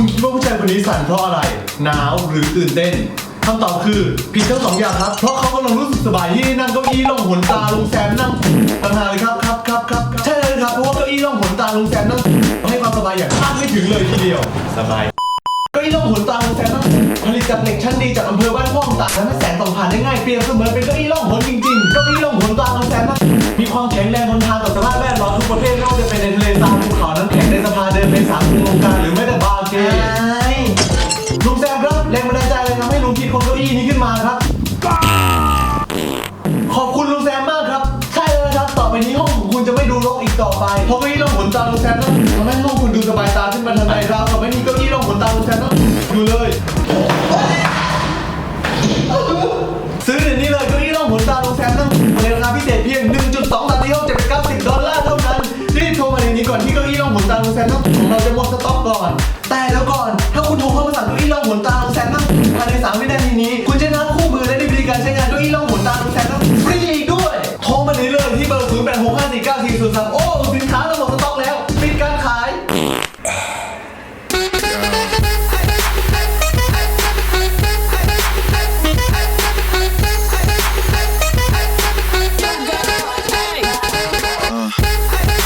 คุณคิดว่าผู้ชายคนนี้สั่นเพราะอะไร หนาวหรือตื่นเต้นคำตอบคือผิดทั้งสองอย่างครับ เพราะเขากำลังรู้สึกสบายที่ได้นั่งเก้าอี้ล่องหนตาลุงแซมนั่งปัญหาเลยครับครับครับครับใช่เลยครับเพราะว่าเก้าอี้ล่องหนตาลุงแซมนั่งให้ความสบายอย่างคาดไม่ถึงเลยทีเดียวสบายเก้าอี้ล่องหนตาลุงแซมนั่งผลิตจากเหล็กชั้นดีจากอำเภอบ้านม่วงตากและแม่แสงส่องผ่านได้ง่ายเปรียบเสมือนเป็นเก้าอี้ล่องหนจริงๆเก้าอี้ล่องหนตาลุงแซมนั่งมีความแข็งแรงทนทานต่อสภาพแวดล้อมทุกประเภทไม่ว่าจะเป็นในทะเลทรายภูเขาน้ำแข็งในสะพานเดินในสระวงการหรือแม้แต่บาร์ แซมครับแรงบันดาลใจอะไรทำให้ลุงคิดคนเก้าอี้นี้ขึ้นมาครับ ขอบคุณลุงแซมมากครับ ใช่แล้วนะครับ ต่อไปนี้ห้องของคุณจะไม่ดูรกอีกต่อไป เพราะเก้าอี้รองหนตาลุงแซมต้องทำให้ห้องคุณดูสบายตาขึ้นมาทันใดครับกับไม่มีเก้าอี้รองหนตาลุงแซมต้องอยู่เลย ซื้อเดี๋ยวนี้เลยเก้าอี้รองหนตาลุงแซมต้องในราคาพิเศษเพียง 1.2ล้านที่ห้องจะเป็น90ดอลลาร์เท่านั้นรีบโทรมาในนี้ก่อนที่เก้าอี้รองหนตาลุงแซมต้องเราจะหมดสต็อกก่อน แต่แล้วก่อน ถ้าคุณโทรเข้ามาสั่งเก้าอี้รองหนตา ศูนย์สาโอ้ สินค้าเราหมดสต็อกแล้ว ปิดการขาย